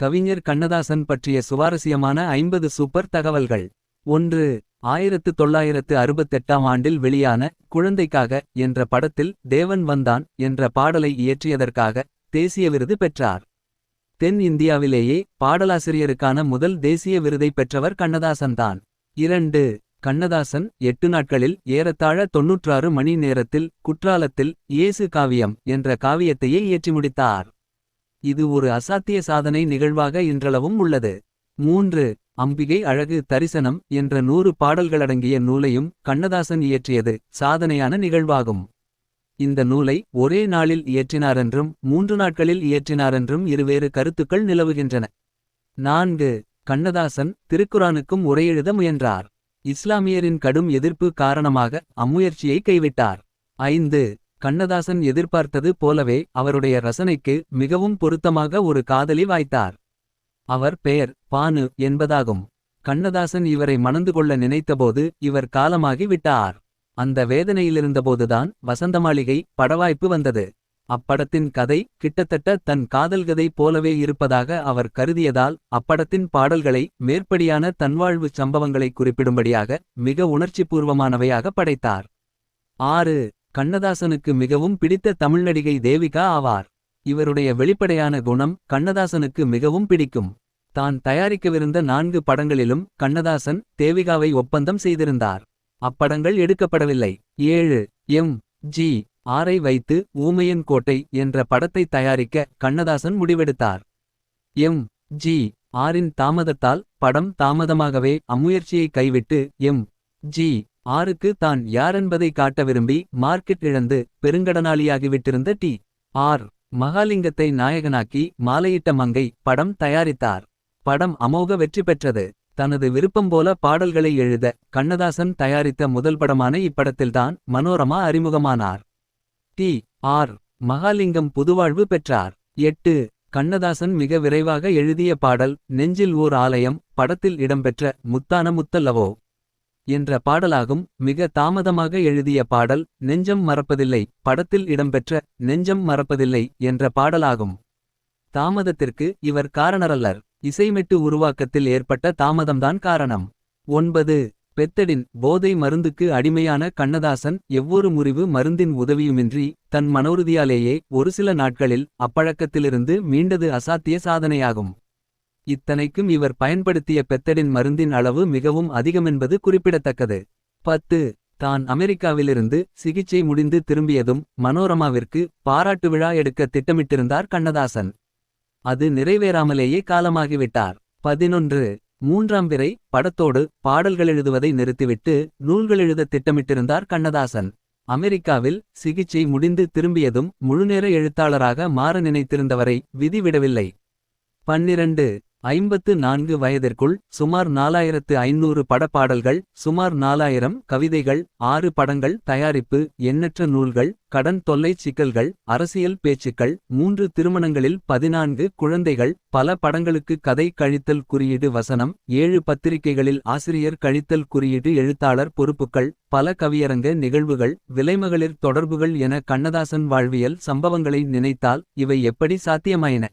கவிஞர் கண்ணதாசன் பற்றிய சுவாரஸ்யமான ஐம்பது சூப்பர் தகவல்கள். ஒன்று ஆயிரத்து தொள்ளாயிரத்து அறுபத்தெட்டாம் ஆண்டில் வெளியான குழந்தைக்காக என்ற படத்தில் தேவன் வந்தான் என்ற பாடலை இயற்றியதற்காக தேசிய விருது பெற்றார். தென் இந்தியாவிலேயே பாடலாசிரியருக்கான முதல் தேசிய விருதை பெற்றவர் கண்ணதாசன்தான் இரண்டு கண்ணதாசன் எட்டு நாட்களில் ஏறத்தாழ தொன்னூற்றாறு மணி நேரத்தில் குற்றாலத்தில் இயேசு காவியம் என்ற காவியத்தையே இயற்றி முடித்தார். இது ஒரு அசாத்திய சாதனை நிகழ்வாக இன்றளவும் உள்ளது. மூன்று அம்பிகை அழகு தரிசனம் என்ற நூறு பாடல்களடங்கிய நூலையும் கண்ணதாசன் இயற்றியது சாதனையான நிகழ்வாகும். இந்த நூலை ஒரே நாளில் இயற்றினாரென்றும் மூன்று நாட்களில் இயற்றினாரென்றும் இருவேறு கருத்துக்கள் நிலவுகின்றன. நான்கு கண்ணதாசன் திருக்குரானுக்கும் உரையெழுத முயன்றார். இஸ்லாமியரின் கடும் எதிர்ப்பு காரணமாக அம்முயற்சியை கைவிட்டார். ஐந்து கண்ணதாசன் எதிர்பார்த்தது போலவே அவருடைய ரசனைக்கு மிகவும் பொருத்தமாக ஒரு காதலி வாய்த்தார். அவர் பெயர் பானு என்பதாகும். கண்ணதாசன் இவரை மணந்து கொள்ள நினைத்தபோது இவர் காலமாகி விட்டார். அந்த வேதனையிலிருந்தபோதுதான் வசந்தமாளிகை படவாய்ப்பு வந்தது. அப்படத்தின் கதை கிட்டத்தட்ட தன் காதல்கதை போலவே இருப்பதாக அவர் கருதியதால் அப்படத்தின் பாடல்களை மேற்படியான தன்வாழ்வு சம்பவங்களை குறிப்பிடும்படியாக மிக உணர்ச்சிபூர்வமானவையாக படைத்தார். ஆறு கண்ணதாசனுக்கு மிகவும் பிடித்த தமிழ் நடிகை தேவிகா ஆவார். இவருடைய வெளிப்படையான குணம் கண்ணதாசனுக்கு மிகவும் பிடிக்கும். தான் தயாரிக்கவிருந்த நான்கு படங்களிலும் கண்ணதாசன் தேவிகாவை ஒப்பந்தம் செய்திருந்தார். அப்படங்கள் எடுக்கப்படவில்லை. ஏழு எம் ஜி ஆரை வைத்து ஊமையன் கோட்டை என்ற படத்தை தயாரிக்க கண்ணதாசன் முடிவெடுத்தார். எம் ஜி ஆரின் தாமதத்தால் படம் தாமதமாகவே அம்முயற்சியை கைவிட்டு எம் ஜி ஆருக்கு தான் யாரென்பதை காட்ட விரும்பி மார்க்கெட் இழந்து பெருங்கடனாளியாகிவிட்டிருந்த டி. ஆர். மகாலிங்கத்தை நாயகனாக்கி மாலையிட்ட மங்கை படம் தயாரித்தார். படம் அமோக வெற்றி பெற்றது. தனது விருப்பம் போல பாடல்களை எழுத கண்ணதாசன் தயாரித்த முதல் படமான இப்படத்தில்தான் மனோரமா அறிமுகமானார். டி. ஆர். மகாலிங்கம் புதுவாழ்வு பெற்றார். எட்டு. கண்ணதாசன் மிக விரைவாக எழுதிய பாடல் நெஞ்சில் ஓர் ஆலயம் படத்தில் இடம்பெற்ற முத்தான முத்தல்லவோ. என்ற பாடலாகும். மிக தாமதமாக எழுதிய பாடல் நெஞ்சம் மறப்பதில்லை படத்தில் இடம்பெற்ற நெஞ்சம் மறப்பதில்லை என்ற பாடலாகும். தாமதத்திற்கு இவர் காரணரல்லர். இசைமெட்டு உருவாக்கத்தில் ஏற்பட்ட தாமதம்தான் காரணம். ஒன்பது. பெத்தடின் போதை மருந்துக்கு அடிமையான கண்ணதாசன் எவ்வொரு முறிவு மருந்தின் உதவியுமின்றி தன் மனோருதியாலேயே ஒரு சில நாட்களில் அப்பழக்கத்திலிருந்து மீண்டது அசாத்திய சாதனையாகும். இத்தனைக்கும் இவர் பயன்படுத்திய பெத்தடின் மருந்தின் அளவு மிகவும் அதிகமென்பது குறிப்பிடத்தக்கது. பத்து தான் அமெரிக்காவிலிருந்து சிகிச்சை முடிந்து திரும்பியதும் மனோரமாவிற்கு பாராட்டு விழா எடுக்க திட்டமிட்டிருந்தார் கண்ணதாசன். அது நிறைவேறாமலேயே காலமாகிவிட்டார். பதினொன்று மூன்றாம் விரை படத்தோடு பாடல்கள் எழுதுவதை நிறுத்திவிட்டு நூல்கள் எழுத திட்டமிட்டிருந்தார் கண்ணதாசன். அமெரிக்காவில் சிகிச்சை முடிந்து திரும்பியதும் முழுநேர எழுத்தாளராக மாற நினைத்திருந்தவரை விதிவிடவில்லை பன்னிரண்டு ஐம்பத்து நான்கு வயதிற்குள் சுமார் நாலாயிரத்து ஐநூறு படப்பாடல்கள் சுமார் நாலாயிரம் கவிதைகள் ஆறு படங்கள் தயாரிப்பு எண்ணற்ற நூல்கள் கடன் தொல்லைச் சிக்கல்கள் அரசியல் பேச்சுக்கள் மூன்று திருமணங்களில் பதினான்கு குழந்தைகள் பல படங்களுக்கு கதை கழித்தல் குறியீடு வசனம் ஏழு பத்திரிகைகளில் ஆசிரியர் கழித்தல் குறியீடு எழுத்தாளர் பொறுப்புகள் பல கவியரங்க நிகழ்வுகள் விலைமகளிர் தொடர்புகள் என கண்ணதாசன் வாழ்வியல் சம்பவங்களை நினைத்தால் இவை எப்படி சாத்தியமாயின?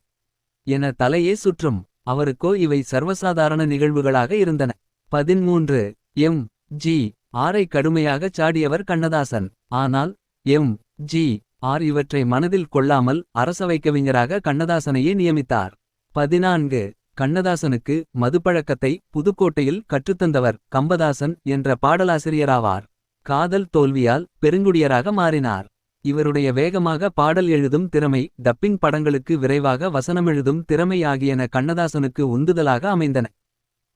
என தலையே சுற்றும். அவருக்கோ இவை சர்வசாதாரண நிகழ்வுகளாக இருந்தன. பதிமூன்று எம். ஜி. ஆரை கடுமையாகச் சாடியவர் கண்ணதாசன். ஆனால் எம். ஜி. ஆர். இவற்றை மனதில் கொள்ளாமல் அரசவை கவிஞராக கண்ணதாசனையே நியமித்தார். பதினான்கு கண்ணதாசனுக்கு மதுப்பழக்கத்தை புதுக்கோட்டையில் கற்றுத்தந்தவர் கம்பதாசன் என்ற பாடலாசிரியராவார். காதல் தோல்வியால் பெருங்குடியராக மாறினார். இவருடைய வேகமாக பாடல் எழுதும் திறமை டப்பிங் படங்களுக்கு விரைவாக வசனமெழுதும் திறமை ஆகியன கண்ணதாசனுக்கு உந்துதலாக அமைந்தன.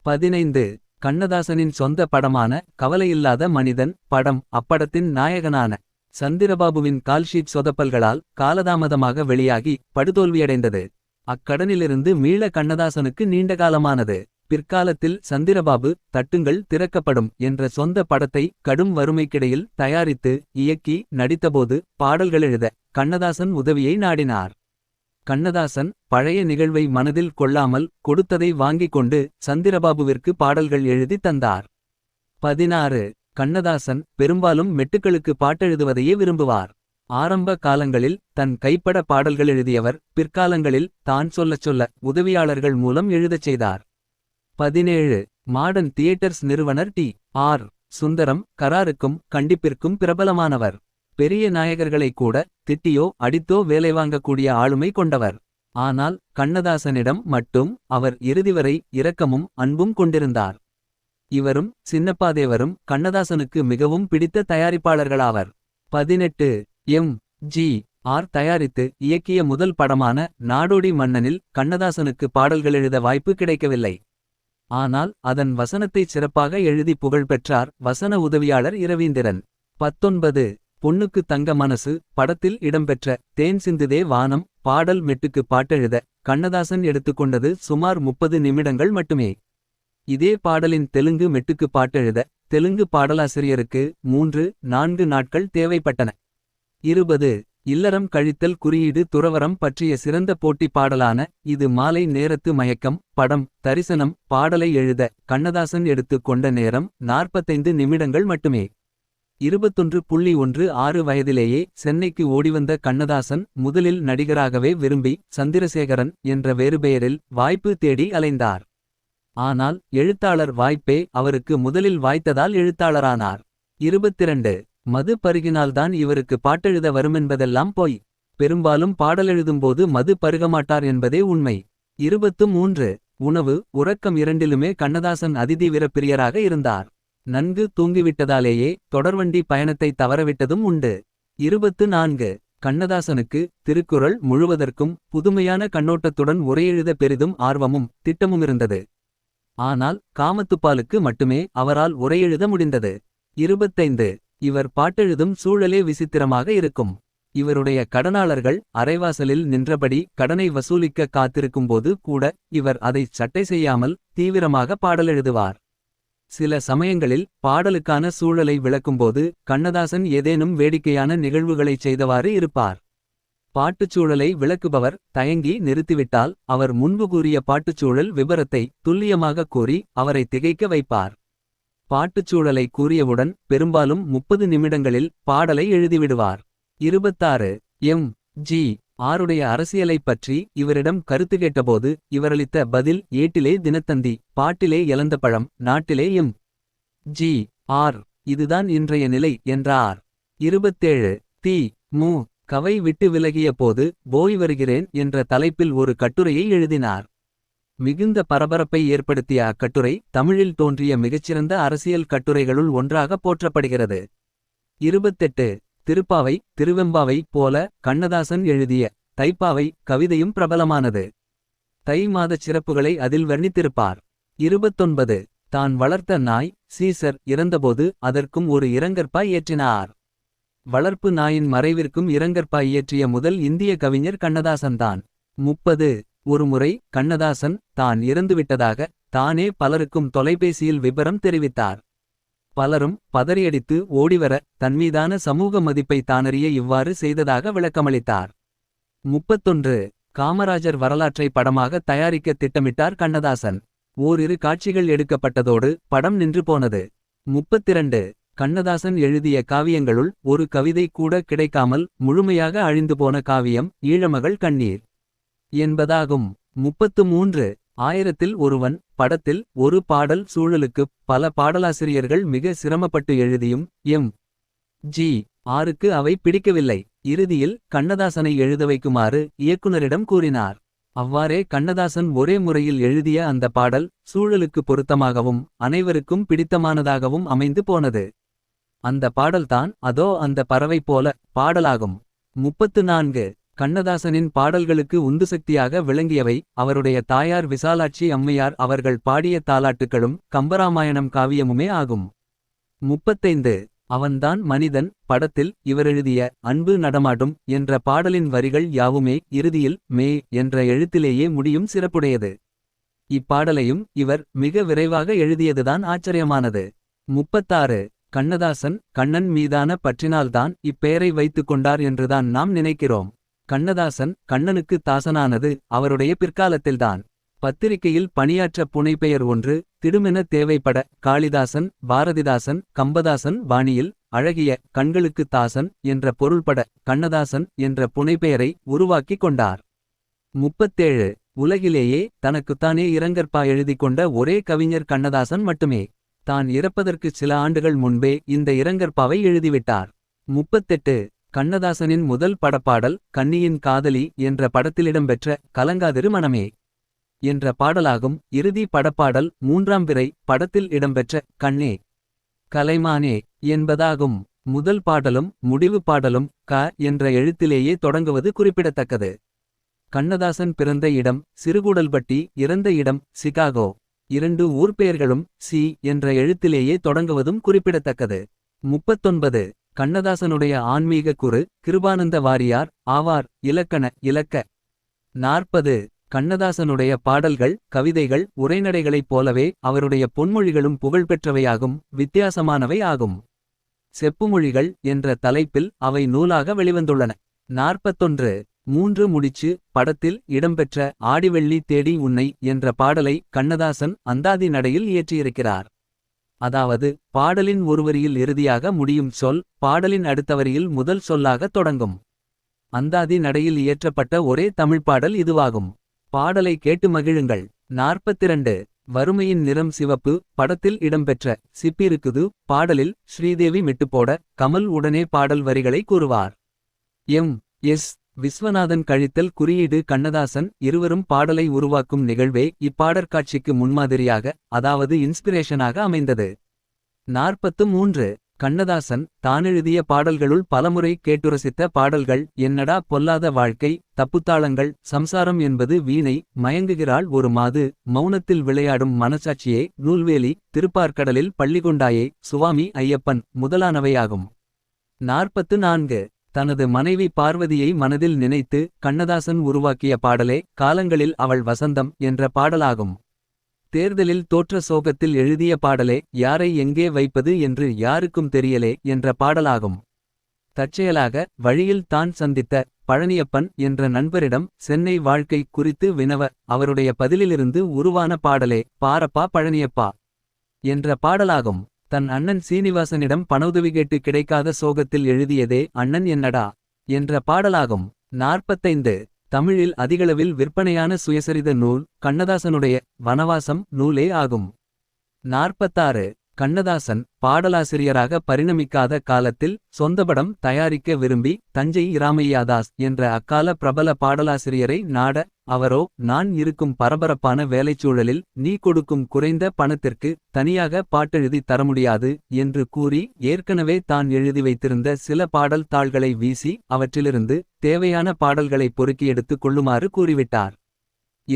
பதினைந்து. கண்ணதாசனின் சொந்த படமான கவலையில்லாத மனிதன் படம் அப்படத்தின் நாயகனான சந்திரபாபுவின் கால்ஷீட் சொதப்பல்களால் காலதாமதமாக வெளியாகி படுதோல்வியடைந்தது. அக்கடனிலிருந்து மீள கண்ணதாசனுக்கு நீண்ட காலமானது. பிற்காலத்தில் சந்திரபாபு தட்டுங்கள் திறக்கப்படும் என்ற சொந்த படத்தை கடும் வறுமைக்கிடையில் தயாரித்து இயக்கி நடித்தபோது பாடல்கள் எழுத கண்ணதாசன் உதவியை நாடினார். கண்ணதாசன் பழைய நிகழ்வை மனதில் கொள்ளாமல் கொடுத்ததை வாங்கிக் கொண்டு சந்திரபாபுவிற்கு பாடல்கள் எழுதி தந்தார். பதினாறு. கண்ணதாசன் பெரும்பாலும் மெட்டுக்களுக்கு பாட்டெழுதுவதையே விரும்புவார். ஆரம்ப காலங்களில் தன் கைப்பட பாடல்கள் எழுதியவர் பிற்காலங்களில் தான் சொல்லச் சொல்ல உதவியாளர்கள் மூலம் எழுதச் செய்தார். பதினேழு. மாடர்ன் தியேட்டர்ஸ் நிறுவனர் டி. ஆர். சுந்தரம் கராருக்கும் கண்டிப்பிற்கும் பிரபலமானவர். பெரிய நாயகர்களை கூட திட்டியோ அடித்தோ வேலை வாங்கக்கூடிய ஆளுமை கொண்டவர். ஆனால் கண்ணதாசனிடம் மட்டும் அவர் இறுதிவரை இரக்கமும் அன்பும் கொண்டிருந்தார். இவரும் சின்னப்பாதேவரும் கண்ணதாசனுக்கு மிகவும் பிடித்த தயாரிப்பாளர்களாவர். பதினெட்டு. எம். ஜி. ஆர். தயாரித்து இயக்கிய முதல் படமான நாடோடி மன்னனில் கண்ணதாசனுக்கு பாடல்கள் எழுத வாய்ப்பு கிடைக்கவில்லை. ஆனால் அதன் வசனத்தை சிறப்பாக எழுதி புகழ் பெற்றார் வசன உதவியாளர் இரவீந்திரன். பத்தொன்பது. பொண்ணுக்கு தங்க மனசு படத்தில் இடம்பெற்ற தேன் சிந்துதே வானம் பாடல் மெட்டுக்கு பாட்டெழுத கண்ணதாசன் எடுத்துக்கொண்டது சுமார் முப்பது நிமிடங்கள் மட்டுமே. இதே பாடலின் தெலுங்கு மெட்டுக்கு பாட்டெழுத தெலுங்கு பாடலாசிரியருக்கு மூன்று நான்கு நாட்கள் தேவைப்பட்டன. இருபது. இல்லறம் கழித்தல் குறியீடு துறவரம் பற்றிய சிறந்த போட்டி பாடலான இது மாலை நேரத்து மயக்கம் படம் தரிசனம் பாடலை எழுத கண்ணதாசன் எடுத்துக் கொண்ட நேரம் நாற்பத்தைந்து நிமிடங்கள் மட்டுமே. இருபத்தொன்று புள்ளி ஒன்று ஆறு வயதிலேயே சென்னைக்கு ஓடிவந்த கண்ணதாசன் முதலில் நடிகராகவே விரும்பி சந்திரசேகரன் என்ற வேறுபெயரில் வாய்ப்பு தேடி அலைந்தார். ஆனால் எழுத்தாளர் வாய்ப்பே அவருக்கு முதலில் வாய்த்ததால் எழுத்தாளரானார். இருபத்திரண்டு மது பருகினால்தான் இவருக்கு பாட்டெழுத வருமென்பதெல்லாம் போய். பெரும்பாலும் பாடலெழுதும்போது மது பருகமாட்டார் என்பதே உண்மை. இருபத்து மூன்று. உணவு உறக்கம் இரண்டிலுமே கண்ணதாசன் அதிதீவிர பிரியராக இருந்தார். நன்கு தூங்கிவிட்டதாலேயே தொடர்வண்டி பயணத்தை தவறவிட்டதும் உண்டு. இருபத்து நான்கு. கண்ணதாசனுக்கு திருக்குறள் முழுவதற்கும் புதுமையான கண்ணோட்டத்துடன் உரையெழுத பெரிதும் ஆர்வமும் திட்டமுமிருந்தது ஆனால் காமத்துப்பாலுக்கு மட்டுமே அவரால் உரையெழுத முடிந்தது. இருபத்தைந்து. இவர் பாட்டெழுதும் சூழலே விசித்திரமாக இருக்கும். இவருடைய கடனாளர்கள் அரைவாசலில் நின்றபடி கடனை வசூலிக்க காத்திருக்கும்போது கூட இவர் அதை சட்டை செய்யாமல் தீவிரமாக பாடலெழுதுவார். சில சமயங்களில் பாடலுக்கான சூழலை விளக்கும்போது கண்ணதாசன் ஏதேனும் வேடிக்கையான நிகழ்வுகளைச் செய்தவாறு இருப்பார். பாட்டுச்சூழலை விளக்குபவர் தயங்கி நிறுத்திவிட்டால் அவர் முன்பு கூறிய பாட்டுச்சூழல் விபரத்தை துல்லியமாக கூறி அவரை திகைக்க வைப்பார். பாட்டுச்சூழலை கூறியவுடன் பெரும்பாலும் முப்பது நிமிடங்களில் பாடலை எழுதிவிடுவார். இருபத்தாறு. எம். ஜி. ஆருடைய அரசியலைப் பற்றி இவரிடம் கருத்து கேட்டபோது இவரளித்த பதில் ஏட்டிலே தினத்தந்தி பாட்டிலே இழந்த பழம் நாட்டிலே எம். ஜி. ஆர். இதுதான் இன்றைய நிலை என்றார். இருபத்தேழு. தி. மு. கவை விட்டு விலகிய போது போய் வருகிறேன் என்ற தலைப்பில் ஒரு கட்டுரையை எழுதினார். மிகுந்த பரபரப்பை ஏற்படுத்திய அக்கட்டுரை தமிழில் தோன்றிய மிகச்சிறந்த அரசியல் கட்டுரைகளுள் ஒன்றாக போற்றப்படுகிறது. இருபத்தெட்டு திருப்பாவை திருவெம்பாவை போல கண்ணதாசன் எழுதிய தைப்பாவை கவிதையும் பிரபலமானது. தை மாதச் சிறப்புகளை அதில் வர்ணித்திருப்பார். இருபத்தொன்பது தான் வளர்த்த நாய் சீசர் இறந்தபோது அதற்கும் ஒரு இரங்கற்பாய் ஏற்றினார். வளர்ப்பு நாயின் மறைவிற்கும் இரங்கற்பாய் இயற்றிய முதல் இந்திய கவிஞர் கண்ணதாசன்தான். முப்பது ஒருமுறை கண்ணதாசன் தான் இறந்துவிட்டதாக தானே பலருக்கும் தொலைபேசியில் விபரம் தெரிவித்தார். பலரும் பதறியடித்து ஓடிவர தன்மீதான சமூக மதிப்பை தானறிய இவ்வாறு செய்ததாக விளக்கமளித்தார். முப்பத்தொன்று. காமராஜர் வரலாற்றை படமாக தயாரிக்க திட்டமிட்டார் கண்ணதாசன். ஓரிரு காட்சிகள் எடுக்கப்பட்டதோடு படம் நின்று போனது. முப்பத்திரண்டு. கண்ணதாசன் எழுதிய காவியங்களுள் ஒரு கவிதை கூட கிடைக்காமல் முழுமையாக அழிந்து போன காவியம் ஈழமகள் கண்ணீர். என்பதாகும். முப்பத்து மூன்று ஆயிரத்தில் ஒருவன் படத்தில் ஒரு பாடல் சூழலுக்குப் பல பாடலாசிரியர்கள் மிக சிரமப்பட்டு எழுதியும் எம். ஜி. ஆருக்கு அவை பிடிக்கவில்லை. இறுதியில் கண்ணதாசனை எழுத வைக்குமாறு இயக்குனரிடம் கூறினார். அவ்வாறே கண்ணதாசன் ஒரே முறையில் எழுதிய அந்த பாடல் சூழலுக்கு பொருத்தமாகவும் அனைவருக்கும் பிடித்தமானதாகவும் அமைந்து போனது. அந்த பாடல்தான் அதோ அந்த பறவை போல பாடலாகும். முப்பத்து நான்கு கண்ணதாசனின் பாடல்களுக்கு உந்துசக்தியாக விளங்கியவை அவருடைய தாயார் விசாலாட்சி அம்மையார் அவர்கள் பாடிய தாலாட்டுகளும் கம்பராமாயணம் காவியமுமே ஆகும். முப்பத்தைந்து. அவன்தான் மனிதன். படத்தில் இவரெழுதிய அன்பு நடமாடும் என்ற பாடலின் வரிகள் யாவுமே இறுதியில் மே என்ற எழுத்திலேயே முடியும் சிறப்புடையது. இப்பாடலையும் இவர் மிக விரைவாக எழுதியதுதான் ஆச்சரியமானது. முப்பத்தாறு. கண்ணதாசன் கண்ணன் மீதான பற்றினால்தான் இப்பெயரை வைத்துக் கொண்டார் என்றுதான் நாம் நினைக்கிறோம். கண்ணதாசன் கண்ணனுக்கு தாசனானது அவருடைய பிற்காலத்தில்தான். பத்திரிகையில் பணியாற்ற புனைப்பெயர் ஒன்று திடுமென தேவைப்பட காளிதாசன் பாரதிதாசன் கம்பதாசன் பாணியில் அழகிய கண்களுக்கு தாசன் என்ற பொருள்பட கண்ணதாசன் என்ற புனைப்பெயரை உருவாக்கிக் கொண்டார். முப்பத்தேழு உலகிலேயே தனக்குத்தானே இரங்கற்பா எழுதிக் கொண்ட ஒரே கவிஞர் கண்ணதாசன் மட்டுமே. தான் இறப்பதற்கு சில ஆண்டுகள் முன்பே இந்த இரங்கற்பாவை எழுதிவிட்டார். முப்பத்தெட்டு கண்ணதாசனின் முதல் படப்பாடல் கன்னியின் காதலி என்ற படத்திலிடம்பெற்ற கலங்காதிரு மனமே என்ற பாடலாகும். இறுதி படப்பாடல் மூன்றாம் விரை படத்தில் இடம்பெற்ற கண்ணே கலைமானே என்பதாகும். முதல் பாடலும் முடிவு பாடலும் க என்ற எழுத்திலேயே தொடங்குவது குறிப்பிடத்தக்கது. கண்ணதாசன் பிறந்த இடம் சிறுகூடல்பட்டி இறந்த இடம் சிகாகோ. இரண்டு ஊர்பெயர்களும் சி என்ற எழுத்திலேயே தொடங்குவதும் குறிப்பிடத்தக்கது. முப்பத்தொன்பது கண்ணதாசனுடைய ஆன்மீக குரு கிருபானந்த வாரியார் ஆவார். இலக்கண இலக்க. நாற்பது. கண்ணதாசனுடைய பாடல்கள் கவிதைகள் உரைநடைகளைப் போலவே அவருடைய பொன்மொழிகளும் புகழ்பெற்றவையாகும் வித்தியாசமானவை ஆகும். செப்புமொழிகள் என்ற தலைப்பில் அவை நூலாக வெளிவந்துள்ளன. நாற்பத்தொன்று. மூன்று முடிச்சு படத்தில் இடம்பெற்ற ஆடிவெள்ளி தேடி உன்னை என்ற பாடலை கண்ணதாசன் அந்தாதி நடையில் இயற்றியிருக்கிறார். அதாவது பாடலின் ஒருவரியில் இறுதியாக முடியும் சொல் பாடலின் அடுத்த வரியில் முதல் சொல்லாக தொடங்கும். அந்தாதி நடையில் இயற்றப்பட்ட ஒரே தமிழ்ப்பாடல் இதுவாகும். பாடலை கேட்டு மகிழுங்கள். நாற்பத்திரண்டு. வறுமையின் நிறம் சிவப்பு படத்தில் இடம்பெற்ற சிப்பிருக்குது பாடலில் ஸ்ரீதேவி மிட்டுப்போட கமல் உடனே பாடல் வரிகளை கூறுவார். எம். எஸ். விஸ்வநாதன் கழித்தல் குறியீடு கண்ணதாசன் இருவரும் பாடலை உருவாக்கும் நிகழ்வே இப்பாடற்காட்சிக்கு முன்மாதிரியாக அதாவது இன்ஸ்பிரேஷனாக அமைந்தது. நாற்பத்து மூன்று. கண்ணதாசன் தானெழுதிய பாடல்களுள் பலமுறை கேட்டுரசித்த பாடல்கள் என்னடா பொல்லாத வாழ்க்கை தப்புத்தாளங்கள் சம்சாரம் என்பது வீணை மயங்குகிறாள் ஒரு மாது மௌனத்தில் விளையாடும் மனசாட்சியே நூல்வேலி திருப்பார்க்கடலில் பள்ளிகொண்டாயே சுவாமி ஐயப்பன் முதலானவையாகும். நாற்பத்து நான்கு. தனது மனைவி பார்வதியை மனதில் நினைத்து கண்ணதாசன் உருவாக்கிய பாடலே காலங்களில் அவள் வசந்தம் என்ற பாடலாகும். தேர்தலில் தோற்ற சோகத்தில் எழுதிய பாடலே யாரை எங்கே வைப்பது என்று யாருக்கும் தெரியலே என்ற பாடலாகும். தற்செயலாக வழியில் தான் சந்தித்த பழனியப்பன் என்ற நண்பரிடம் சென்னை வாழ்க்கை குறித்து வினவ அவருடைய பதிலிலிருந்து உருவான பாடலே பாரப்பா பழனியப்பா என்ற பாடலாகும். தன் அண்ணன் சீனிவாசனிடம் பணவுதவி கேட்டு கிடைக்காத சோகத்தில் எழுதியதே அண்ணன் என்னடா? என்ற பாடலாகும். நாற்பத்தைந்து. தமிழில் அதிகளவில் விற்பனையான சுயசரித நூல் கண்ணதாசனுடைய வனவாசம் நூலே ஆகும். நாற்பத்தாறு. கண்ணதாசன் பாடலாசிரியராக பரிணமிக்காத காலத்தில் சொந்தபடம் தயாரிக்க விரும்பி தஞ்சை இராமையாதாஸ் என்ற அக்கால பிரபல பாடலாசிரியரை நாட அவரோ நான் இருக்கும் பரபரப்பான வேலைச்சூழலில் நீ கொடுக்கும் குறைந்த பணத்திற்கு தனியாக பாட்டெழுதி தர முடியாது என்று கூறி ஏற்கனவே தான் எழுதி வைத்திருந்த சில பாடல் தாள்களை வீசி அவற்றிலிருந்து தேவையான பாடல்களை பொறுக்கி எடுத்துக் கொள்ளுமாறு கூறிவிட்டார்.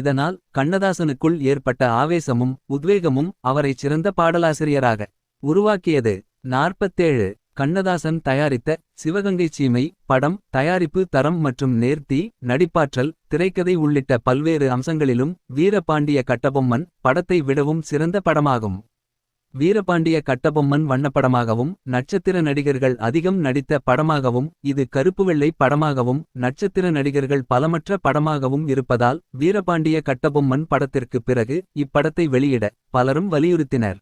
இதனால் கண்ணதாசனுக்குள் ஏற்பட்ட ஆவேசமும் உத்வேகமும் அவரைச் சிறந்த பாடலாசிரியராக உருவாக்கியது. நாற்பத்தேழு. கண்ணதாசன் தயாரித்த சிவகங்கை சீமை படம் தயாரிப்பு தரம் மற்றும் நேர்த்தி நடிப்பாற்றல் திரைக்கதை உள்ளிட்ட பல்வேறு அம்சங்களிலும் வீரபாண்டிய கட்டபொம்மன் படத்தை விடவும் சிறந்த படமாகும். வீரபாண்டிய கட்டபொம்மன் வண்ணப்படமாகவும் நட்சத்திர நடிகர்கள் அதிகம் நடித்த படமாகவும் இது கருப்பு வெள்ளை படமாகவும் நட்சத்திர நடிகர்கள் பலமற்ற படமாகவும் இருப்பதால் வீரபாண்டிய கட்டபொம்மன் படத்திற்கு பிறகு இப்படத்தை வெளியிட பலரும் வலியுறுத்தினர்.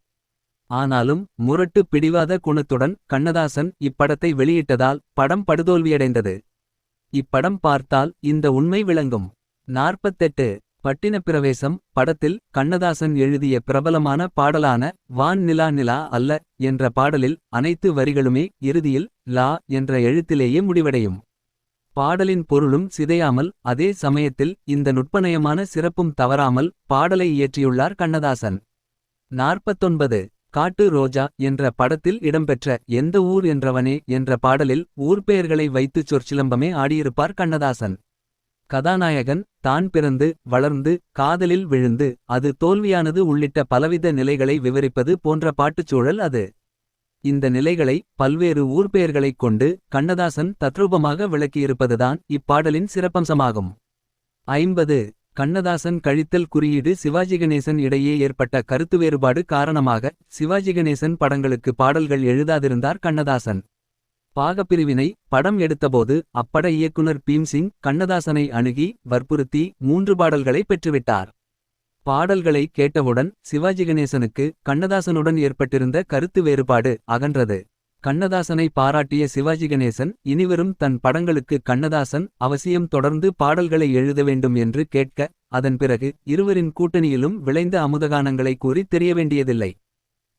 ஆனாலும் முரட்டு பிடிவாத குணத்துடன் கண்ணதாசன் இப்படத்தை வெளியிட்டதால் படம் படுதோல்வியடைந்தது. இப்படம் பார்த்தால் இந்த உண்மை விளங்கும். நாற்பத்தெட்டு பட்டினப்பிரவேசம் படத்தில் கண்ணதாசன் எழுதிய பிரபலமான பாடலான வான் நிலா நிலா அல்ல என்ற பாடலில் அனைத்து வரிகளுமே இறுதியில் லா என்ற எழுத்திலேயே முடிவடையும். பாடலின் பொருளும் சிதையாமல் அதே சமயத்தில் இந்த நுட்பநயமான சிறப்பும் தவறாமல் பாடலை இயற்றியுள்ளார் கண்ணதாசன். நாற்பத்தொன்பது காட்டு ரோஜா என்ற படத்தில் இடம்பெற்ற எந்த ஊர் என்றவனே என்ற பாடலில் ஊர்பெயர்களை வைத்துச் சொற்சிலம்பமே ஆடியிருப்பார் கண்ணதாசன். கதாநாயகன் தான் பிறந்து வளர்ந்து காதலில் விழுந்து அது தோல்வியானது உள்ளிட்ட பலவித நிலைகளை விவரிப்பது போன்ற பாட்டுச்சூழல் அது. இந்த நிலைகளை பல்வேறு ஊர்பெயர்களைக் கொண்டு கண்ணதாசன் தத்ரூபமாக விளக்கியிருப்பதுதான் இப்பாடலின் சிறப்பம்சமாகும். ஐம்பது. கண்ணதாசன் கழித்தல் குறியீடு சிவாஜி கணேசன் இடையே ஏற்பட்ட கருத்து வேறுபாடு காரணமாக சிவாஜி கணேசன் படங்களுக்கு பாடல்கள் எழுதாதிருந்தார் கண்ணதாசன். பாகப்பிரிவினை படம் எடுத்தபோது அப்பட இயக்குனர் பீம்சிங் கண்ணதாசனை அணுகி வற்புறுத்தி மூன்று பாடல்களை பெற்றுவிட்டார். பாடல்களை கேட்டவுடன் சிவாஜி கணேசனுக்கு கண்ணதாசனுடன் ஏற்பட்டிருந்த கருத்து வேறுபாடு அகன்றது. கண்ணதாசனை பாராட்டிய சிவாஜி கணேசன் இனிவரும் தன் படங்களுக்கு கண்ணதாசன் அவசியம் தொடர்ந்து பாடல்களை எழுத வேண்டும் என்று கேட்க அதன் பிறகு இருவரின் கூட்டணியிலும் விளைந்த அமுதகானங்களை கூறி தெரிய வேண்டியதில்லை.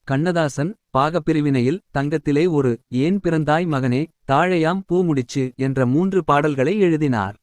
கண்ணதாசன் பாகப்பிரிவினையில் தங்கத்திலே ஒரு ஏன் பிறந்தாய் மகனே தாழையாம் பூ முடிச்சு என்ற மூன்று பாடல்களை எழுதினார்.